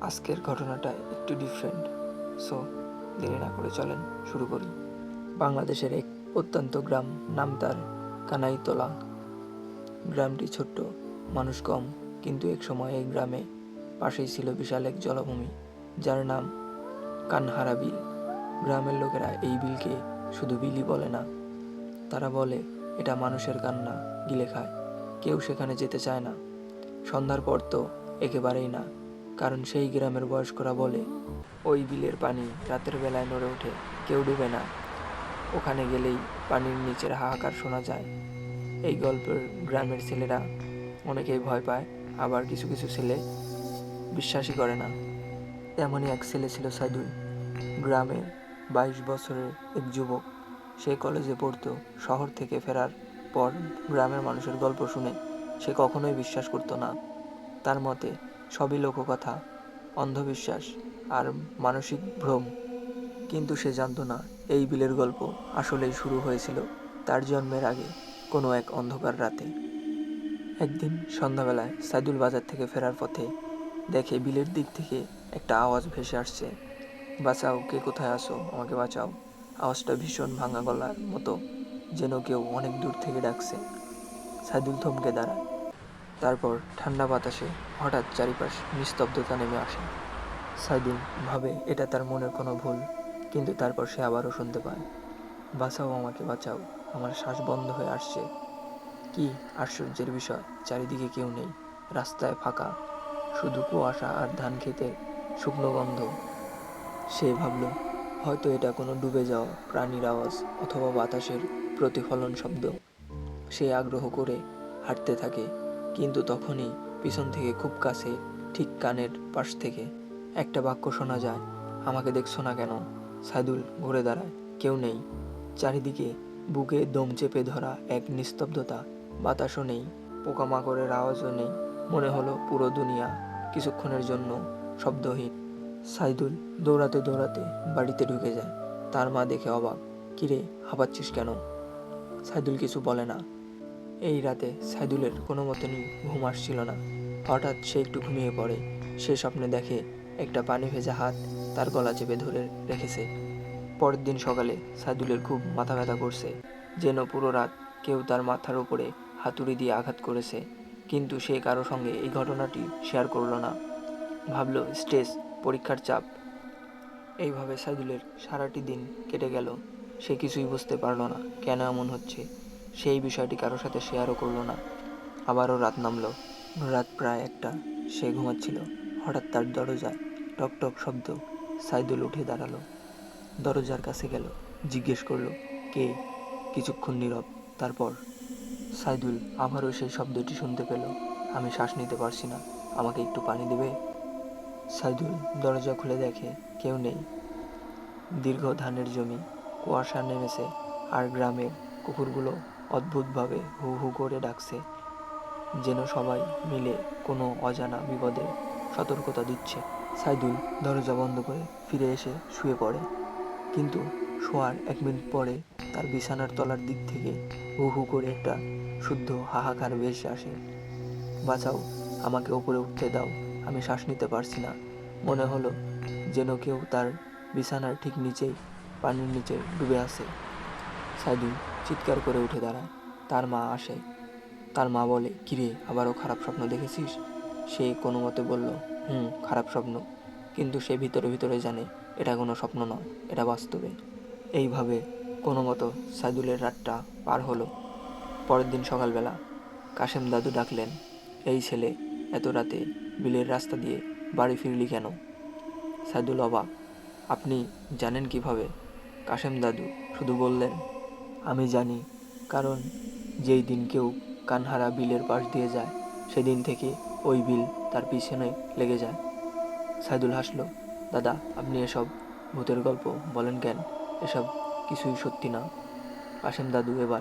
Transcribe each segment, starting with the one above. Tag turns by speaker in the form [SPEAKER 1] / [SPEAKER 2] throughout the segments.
[SPEAKER 1] আজকের ঘটনাটা একটু ডিফারেন্ট সো দেরি না করে চলেন, শুরু করি। বাংলাদেশের এক অত্যন্ত গ্রাম, নাম তার, কানাইতলা। গ্রামটি ছোট্ট, মানুষ কম, কিন্তু এক সময় এই গ্রামে পাশেই ছিল বিশাল এক জলভূমি, যার নাম কানহারা বিল। গ্রামের লোকেরা এই বিলকে শুধু বিলই বলে না, তারা বলে, এটা মানুষের কান্না, গিলে খায়। কেউ সেখানে যেতে চায় না। সন্ধ্যার পর তো একেবারেই না। কারণ সেই গ্রামের বয়স্করা বলে, ওই বিলের পানি রাতের বেলায় নড়ে ওঠে, কেউ ডুবে না। ওখানে গেলেই পানির নিচের হাহাকার শোনা যায়। এই গল্পের গ্রামের ছেলেরা অনেকেই ভয় পায়, আবার কিছু কিছু ছেলে বিশ্বাসই করে না। এমনই এক ছেলে ছিল সাইদুল। গ্রামের বাইশ বছরের এক যুবক, সে কলেজে পড়তো, শহর থেকে ফেরার পর গ্রামের মানুষের গল্প শুনে সে কখনোই বিশ্বাস করতো না। তার মতে সবই লোককথা, অন্ধবিশ্বাস আর মানসিক ভ্রম। কিন্তু সে জানতো না, এই বিলের গল্প আসলেই শুরু হয়েছিল তার জন্মের আগে কোনো এক অন্ধকার রাতে। একদিন সন্ধ্যাবেলায় সাইদুল বাজার থেকে ফেরার পথে দেখে বিলের দিক থেকে একটা আওয়াজ ভেসে আসছে। বাঁচাও, কে কোথায় আসো আমাকে বাঁচাও। আওয়াজটা ভীষণ ভাঙা গলার মতো, যেন কেউ অনেক দূর থেকে ডাকছে। সাইদুল থমকে দাঁড়ায়। তারপর ঠান্ডা বাতাসে হঠাৎ চারিপাশ নিস্তব্ধতা নেমে আসে। সাইদুল ভাবে এটা তার মনের কোনো ভুল, কিন্তু তারপর সে আবারও শুনতে পায়। বাঁচাও আমাকে, বাঁচাও, আমার শ্বাস বন্ধ হয়ে আসছে। কি আশ্চর্যের বিষয়, চারিদিকে কেউ নেই, রাস্তায় ফাঁকা, শুধু কুয়াশা আর ধান খেতে শুকনো গন্ধ। সে ভাবল, হয়তো এটা কোনো ডুবে যাওয়া প্রাণীর আওয়াজ অথবা বাতাসের প্রতিফলন শব্দ। সে আগ্রহ করে হাঁটতে থাকে কিন্তু তখনই পিছন থেকে খুব কাছে, ঠিক কানের পাশ থেকে একটা বাক্য শোনা যায়। আমাকে দেখছ না কেন? সাইদুল ঘুরে দাঁড়ায়। কেউ নেই। চারিদিকে বুকে দম চেপে ধরা এক নিস্তব্ধতা। বাতাসও নেই, পোকামাকড়ের আওয়াজও নেই। মনে হলো পুরো দুনিয়া কিছুক্ষণের জন্য শব্দহীন। সাইদুল দৌড়াতে দৌড়াতে বাড়িতে ঢুকে যায়। তার মা দেখে অবাক। কিরে হাঁপাচ্ছিস কেন? সাইদুল কিছু বলে না। এই রাতে সাইদুলের কোনো মতনই ঘুম আসছিল না। হঠাৎ সে একটু ঘুমিয়ে পড়ে। সে স্বপ্নে দেখে একটা পানি ভেজা হাত তার গলা চেপে ধরে রেখেছে। পরের দিন সকালে সাইদুলের খুব মাথা ব্যথা করছে, যেন পুরো রাত কেউ তার মাথার উপরে হাতুড়ি দিয়ে আঘাত করেছে। কিন্তু সে কারও সঙ্গে এই ঘটনাটি শেয়ার করল না। ভাবল, স্ট্রেস, পরীক্ষার চাপ। এইভাবে সাইদুলের সারাটি দিন কেটে গেল। সে কিছুই বুঝতে পারল না, কেন এমন হচ্ছে। সেই বিষয়টি কারোর সাথে শেয়ারও করল না। আবারও রাত নামলো। রাত প্রায় একটা। সে ঘুমাচ্ছিল। হঠাৎ তার দরজায় টক টক শব্দ সাইদুল উঠে দাঁড়াল। দরজার কাছে গেল। জিজ্ঞেস করল, কে? কিছুক্ষণ নীরব। তারপর, সাইদুল আবারও সেই শব্দটি শুনতে পেল। আমি শ্বাস নিতে পারছি না। আমাকে একটু পানি দেবে? সাইদুল দরজা খুলে দেখে কেউ নেই। দীর্ঘ ধানের জমি। কুয়াশা নেমেছে। আর গ্রামের কুকুরগুলো অদ্ভুতভাবে হু হু করে ডাকছে, যেন সবাই মিলে কোনো অজানা বিপদে সতর্কতা দিচ্ছে। সাইদুল দরজা বন্ধ করে ফিরে এসে শুয়ে পড়ে। কিন্তু শোয়ার এক মিনিট পরে তার বিছানার তলার দিক থেকে হু হু করে একটা শুদ্ধ হাহাকার ভেসে আসে। বাঁচাও, আমাকে ওপরে উঠতে দাও, আমি শ্বাস নিতে পারছি না। মনে হলো যেন কেউ তার বিছানার ঠিক নিচেই পানির নিচে ডুবে আছে। সাইদুল চিৎকার করে উঠে দাঁড়ায়। তার মা আসে। তার মা বলে, কিরে, আবারও খারাপ স্বপ্ন দেখেছিস? সে কোনো মতে বলল, হুম, খারাপ স্বপ্ন। কিন্তু সে ভিতরে ভিতরে জানে, এটা কোনো স্বপ্ন নয়, এটা বাস্তবে। এইভাবে কোনো মতো সাইদুলের রাতটা পার হলো। পরের দিন সকালবেলা কাশেম দাদু ডাকলেন, এই ছেলে, এত রাতে বিলের রাস্তা দিয়ে বাড়ি ফিরলি কেন? সাইদুল অবাক, আপনি জানেন কীভাবে? কাশেম দাদু শুধু বললেন আমি জানি, কারণ যেই দিন কেউ কানহারা বিলের পাশ দিয়ে যায়, সেদিন থেকে ওই বিল তার পিছনে লেগে যায়। সাইদুল হাসলো, দাদা, আপনি এসব ভূতের গল্প বলেন কেন? এসব কিছুই সত্যি না। কাশেম দাদু এবার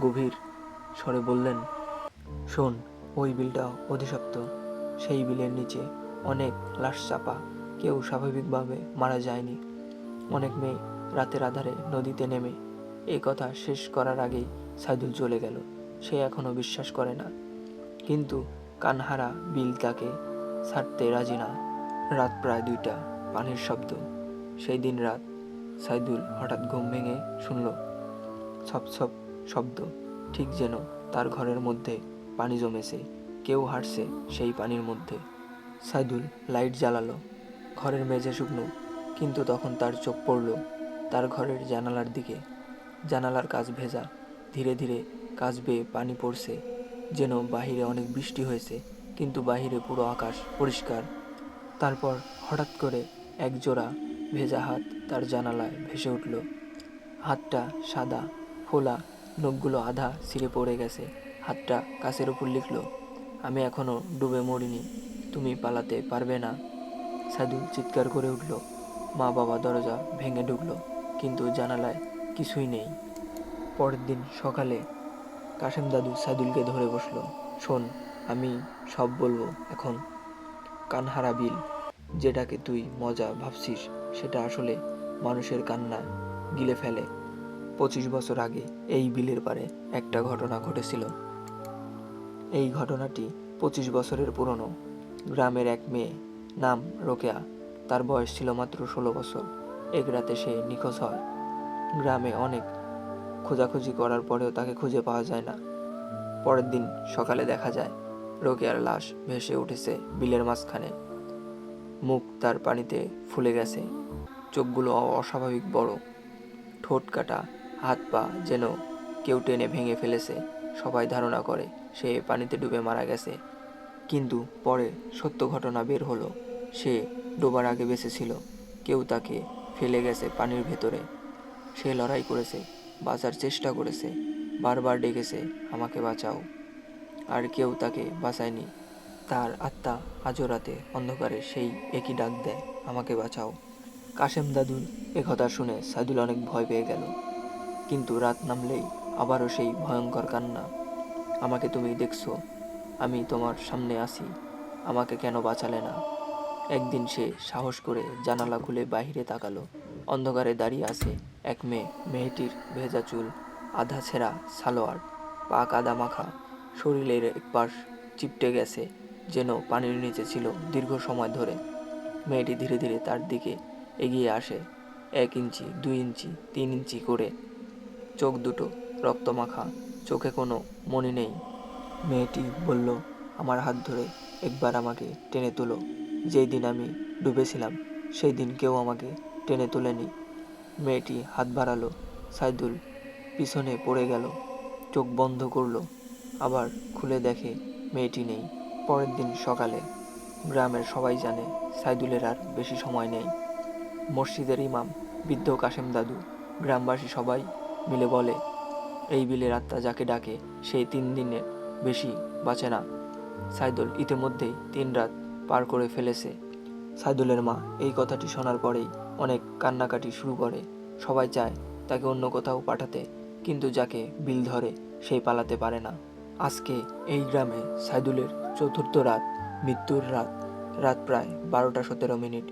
[SPEAKER 1] গভীর স্বরে বললেন, শোন, ওই বিলটা অধিশপ্ত। সেই বিলের নিচে অনেক লাশ চাপা। কেউ স্বাভাবিকভাবে মারা যায়নি। অনেক মেয়ে রাতের আধারে নদীতে নেমে এই কথা শেষ করার আগেই সাইদুল চলে গেল। সে এখনও বিশ্বাস করে না। কিন্তু কানহারা বিল তাকে ছাড়তে রাজি না। রাত প্রায় দুইটা, পানির শব্দ। সেই দিন রাত সাইদুল হঠাৎ ঘুম ভেঙে শুনল ছপ ছপ শব্দ। ঠিক যেন তার ঘরের মধ্যে পানি জমেছে, কেউ হাঁটছে সেই পানির মধ্যে। সাইদুল লাইট জ্বালালো, ঘরের মেঝে শুকনো। কিন্তু তখন তার চোখ পড়ল, তার ঘরের জানালার দিকে। জানালার কাজ ভেজা। ধীরে ধীরে কাজ বেয়ে পানি পড়ছে, যেন বাহিরে অনেক বৃষ্টি হয়েছে, কিন্তু বাহিরে পুরো আকাশ পরিষ্কার। তারপর হঠাৎ করে এক জোড়া ভেজা হাত তার জানালায় ভেসে উঠল। হাতটা সাদা, ফোলা, নখগুলো আধা ছিঁড়ে পড়ে গেছে। হাতটা কাছের উপর লিখল, আমি এখনও ডুবে মরিনি, তুমি পালাতে পারবে না। সাইদুল চিৎকার করে উঠল। মা বাবা দরজা ভেঙে ঢুকলো, কিন্তু জানালায় কিছুই নেই। পরের দিন সকালে কাশেম দাদু সাইদুলকে ধরে বসল, শোন, আমি সব বলব এখন। কানহারা বিল, যেটাকে তুই মজা ভাবছিস, সেটা আসলে মানুষের কান্না গিলে ফেলে। পঁচিশ বছর আগে এই বিলের পারে একটা ঘটনা ঘটেছিল। এই ঘটনাটি পঁচিশ বছরের পুরনো। গ্রামের এক মেয়ে, নাম রোকেয়া, তার বয়স ছিল মাত্র ষোলো বছর। এক রাতে সে নিখোঁজ হয়। গ্রামে অনেক খোঁজাখুঁজি করার পরেও তাকে খুঁজে পাওয়া যায় না। পরের দিন সকালে দেখা যায় রোকেয়ার লাশ ভেসে উঠেছে বিলের মাঝখানে। মুখ তার পানিতে ফুলে গেছে। চোখগুলো অস্বাভাবিক বড়। ঠোঁট কাটা, হাত পা যেন কেউ টেনে ভেঙে ফেলেছে। সবাই ধারণা করে সে পানিতে ডুবে মারা গেছে। কিন্তু পরে সত্য ঘটনা বের হলো। সে ডোবার আগে বেঁচে ছিল কেউ তাকে ফেলে গেছে পানির ভেতরে। সে লড়াই করেছে, বাঁচার চেষ্টা করেছে, বারবার ডেকেছে, আমাকে বাঁচাও। আর কেউ তাকে বাঁচায়নি। তার আত্মা আজও রাতে অন্ধকারে সেই একই ডাক দেয়, আমাকে বাঁচাও। কাশেম দাদুর একথা শুনে সাইদুল অনেক ভয় পেয়ে গেল। কিন্তু রাত নামলেই আবারও সেই ভয়ঙ্কর কান্না, আমাকে তুমি দেখছ, আমি তোমার সামনে আসি আমাকে কেন বাঁচালে না? একদিন সে সাহস করে জানালা খুলে বাইরে তাকালো, অন্ধকারে দাঁড়িয়ে আছে এক মেয়ে, মেয়েটির ভেজা চুল, আধা ছেঁড়া সালোয়ার, পা কাদা মাখা, শরীরের এক পাশ চিপটে গেছে যেন পানির নিচে ছিল দীর্ঘ সময় ধরে। মেয়েটি ধীরে ধীরে তার দিকে এগিয়ে আসে, এক ইঞ্চি, দুই ইঞ্চি, তিন ইঞ্চি করে। চোখ দুটো রক্তমাখা চোখে কোনো মনে নেই। মেয়েটি বলল, আমার হাত ধরে একবার আমাকে টেনে তোলো। যেই দিন আমি ডুবেছিলাম, সেই দিন কেউ আমাকে টেনে তোলেনি। মেয়েটি হাত বাড়ালো। সাইদুল পিছনে পড়ে গেল। চোখ বন্ধ করল। আবার খুলে দেখে মেয়েটি নেই। পরের দিন সকালে গ্রামের সবাই জানে সাইদুলের আর বেশি সময় নেই। মসজিদের ইমাম বৃদ্ধ কাশেম দাদু গ্রামবাসী সবাই মিলে বলে, এই বিলের আত্মা যাকে ডাকে, সেই তিন দিনের বেশি বাঁচে না। সাইদুল ইতিমধ্যেই তিন রাত পার করে ফেলেছে। সাইদুলের মা এই কথাটি শোনার পরেই অনেক কান্নাকাটি শুরু করে। সবাই চায় তাকে অন্য কোথাও পাঠাতে, কিন্তু যাকে বিল ধরে সেই পালাতে পারে না। আজকে এই গ্রামে সাইদুলের চতুর্থ রাত, মৃত্যুর রাত রাত প্রায় বারোটা সতেরো মিনিট।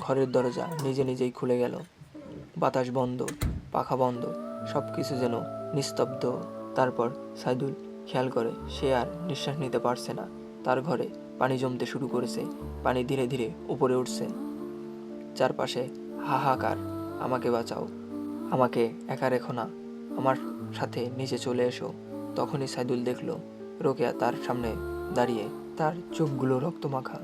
[SPEAKER 1] ঘরের দরজা নিজে নিজেই খুলে গেল। বাতাস বন্ধ, পাখা বন্ধ সব কিছু যেন নিস্তব্ধ। তারপর সাইদুল খেয়াল করে সে আর নিঃশ্বাস নিতে পারছে না। তার ঘরে পানি জমতে শুরু করেছে। পানি ধীরে ধীরে উপরে উঠছে। চারপাশে হাহাকার, আমাকে বাঁচাও। আমাকে একা রেখো না। আমার সাথে নিচে চলে এসো। তখনই সাইদুল দেখল, রোকেয়া তার সামনে দাঁড়িয়ে তার চোখগুলো রক্তমাখা।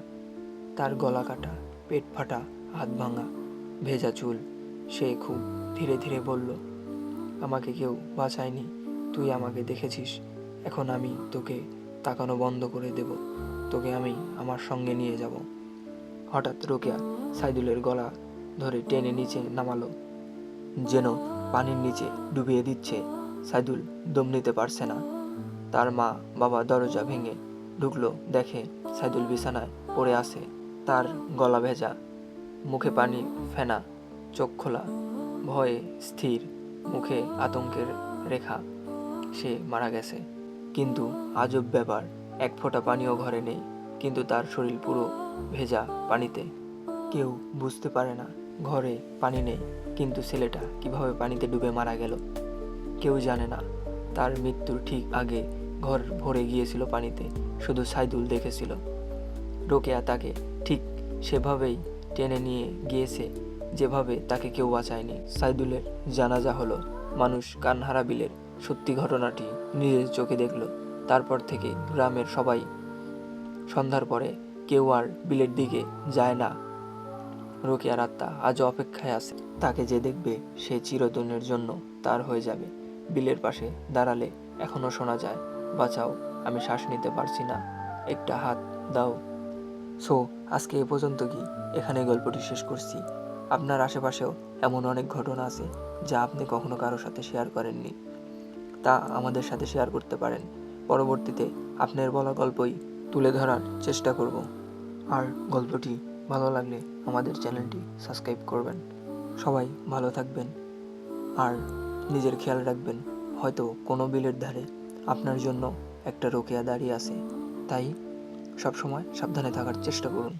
[SPEAKER 1] তার গলা কাটা, পেট ফাটা, হাত ভাঙা, ভেজা চুল। সে খুব ধীরে ধীরে বলল, আমাকে কেউ বাঁচায়নি। তুই আমাকে দেখেছিস। এখন আমি তোকে তাকানো বন্ধ করে দেব। তোকে আমি আমার সঙ্গে নিয়ে যাব। হঠাৎ রোকেয়া সাইদুলের গলা ধরে টেনে নিচে নামালো। যেন পানির নিচে ডুবিয়ে দিচ্ছে, সাইদুল দম নিতে পারছে না। তার মা বাবা দরজা ভেঙে ঢুকলো, দেখে সাইদুল বিছানায় পড়ে আছে, তার গলা ভেজা। মুখে পানি ফেনা, চোখ খোলা, ভয়ে স্থির, মুখে আতঙ্কের রেখা। সে মারা গেছে। কিন্তু আজব ব্যাপার এক ফোঁটা পানিও ঘরে নেই, কিন্তু তার শরীর পুরো ভেজা পানিতে। কেউ বুঝতে পারে না, ঘরে পানি নেই, কিন্তু ছেলেটা কীভাবে পানিতে ডুবে মারা গেল। কেউ জানে না, তার মৃত্যুর ঠিক আগে ঘর ভরে গিয়েছিল পানিতে, শুধু সাইদুল দেখেছিল। রোকেয়া তাকে ঠিক সেভাবেই টেনে নিয়ে গিয়েছে, যেভাবে তাকে কেউ বাঁচায়নি। সাইদুলের জানাজা হলো, মানুষ কানহারা বিলের সত্যি ঘটনাটি নিজের চোখে দেখল। তারপর থেকে গ্রামের সবাই সন্ধ্যার পরে কেউ আর বিলের দিকে যায় না। রোকেয়ার আত্মা আজও অপেক্ষায় আছে। তাকে যে দেখবে সে চিরদিনের জন্য তার হয়ে যাবে। বিলের পাশে দাঁড়ালে এখনও শোনা যায়, বাঁচাও, আমি শ্বাস নিতে পারছি না, একটা হাত দাও। সো, আজকে এ পর্যন্ত কি? এখানে গল্পটি শেষ করছি। আপনার আশেপাশেও এমন অনেক ঘটনা আছে যা আপনি কখনো কারোর সাথে শেয়ার করেননি। তা আমাদের সাথে শেয়ার করতে পারেন। পরবর্তীতে আপনার বলা গল্পই তুলে ধরার চেষ্টা করব। আর গল্পটি ভালো লাগলে আমাদের চ্যানেলটি সাবস্ক্রাইব করবেন। সবাই ভালো থাকবেন। আর নিজের খেয়াল রাখবেন, হয়তো কোনো বিলের ধারে আপনার জন্য একটা রোকেয়া দাঁড়িয়ে আছে। তাই সবসময় সাবধানে থাকার চেষ্টা করুন।